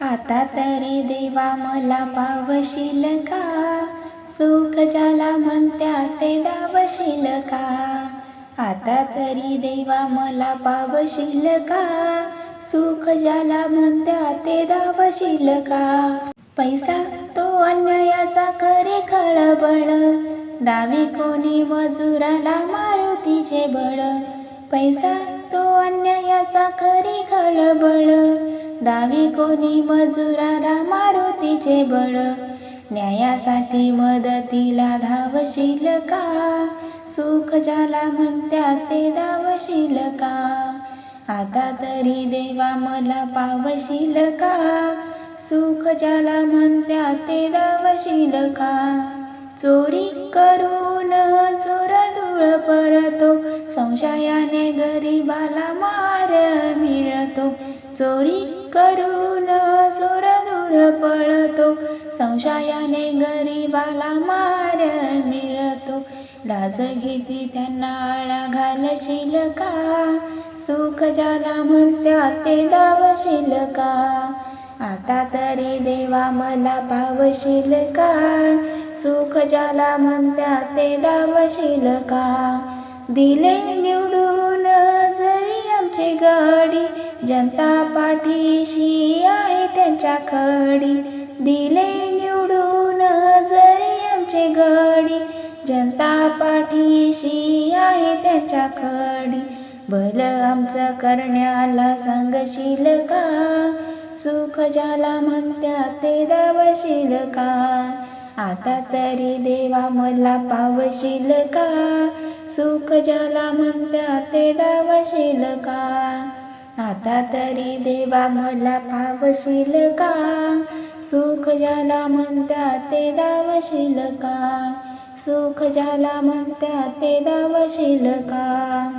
आता तरी देवा मला पावशील का? सुख ज्याला म्हणत्या ते दावशील का? आता तरी देवा मला पावशील का? सुख ज्याला म्हणत्या ते दावशील का? पैसा तो अन्यायाचा खरे खळबळ. दावी कोणी मजुराला मारुतीचे बळ. पैसा तो अन्यायाचा खरी खळबळ. दावी कोणी मजुराला मारुतीचे बळ. न्यायासाठी मदतीला धावशील का? सुख ज्याला म्हणत्या ते धावशील का? आता तरी देवा मला पावशील का? सुख ज्याला म्हणत्या ते दावशील का? चोरी करून चोर धूळ परतो. संशयाने गरीबाला मार मिळतो. चोरी करून चोर धूळ पळतो. संशयाने गरीबाला मार मिळतो. लाज घेती त्यांना आळा घालशील का? सुख ज्याला म्हणत्या ते दावशील का? आता तरी देवा मला पावशील का? सुख ज्याला म्हणत्या ते दावशील का? दिले निवडून जरी आमची गाडी जनता त्यांच्या खडी दिले निवडून जरी आमचे गडी जनता पाठीशी आहे त्यांच्या खडी भलं आमचं करण्याला सांगशील का? सुख ज्याला म्हणत्या ते दावशील का? आता तरी देवा मला पावशील का? सुख ज्याला म्हणत्या ते दावशील का? आता तरी देवा मला पावशील का? सुख ज्याला म्हणतात ते दावशील का? सुख ज्याला म्हणतात ते दावशील का?